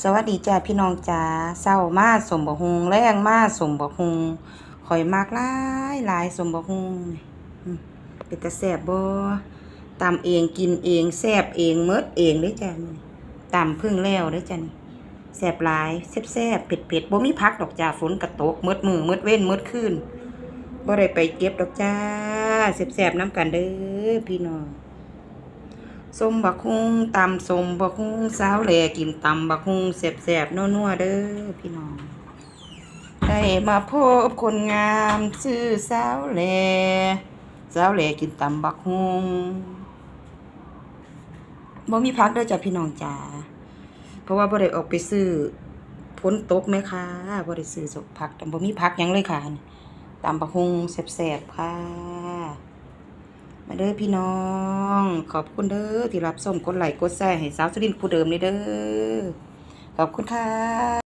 สวัสดีจ้าพี่น้องจ้าเศร้ามาสมบกฮุงแรงมาสมบกฮุงข่อยมากหลายหลายสมบกฮุงเป็นตาแซ่บบ่ตำเองกินเองแซ่บเองเมิดเองเด้จ้ามื้อนี้ตำพึ่งแล้วเด้จ้านี่แซ่บหลายแซ่บๆเผ็ดบ่มีพักดอกจ้าฝนกระตกเมิดมือเมิดเว้นเมิดคืนบ่ได้ไปเก็บดอกจ้าแซ่บน้ำกันเด้อพี่น้อง ส้มบักฮุงตำส้มบักฮุงสาวแหลกินตำบักฮุงแสบๆนัวๆเด้อพี่น้อง ได้มาพบคนงามชื่อสาวแหลสาวแหลกินตำบักฮุงบ่มีพักด้อจ้ะพี่น้องจ๋าเพราะว่าบ่ได้ออกไปซื้อพ้นตกไหมคะบ่ได้ซื้อสกผักแต่บ่มีพักยังเลยค่ะตำบักฮุงแสบๆค่ะ มาเด้อพี่น้อง ขอบคุณเด้อที่รับส้มกดไลค์กดแชร์ให้สาวสุรินทร์ผู้เดิมนี่เด้อขอบคุณค่ะ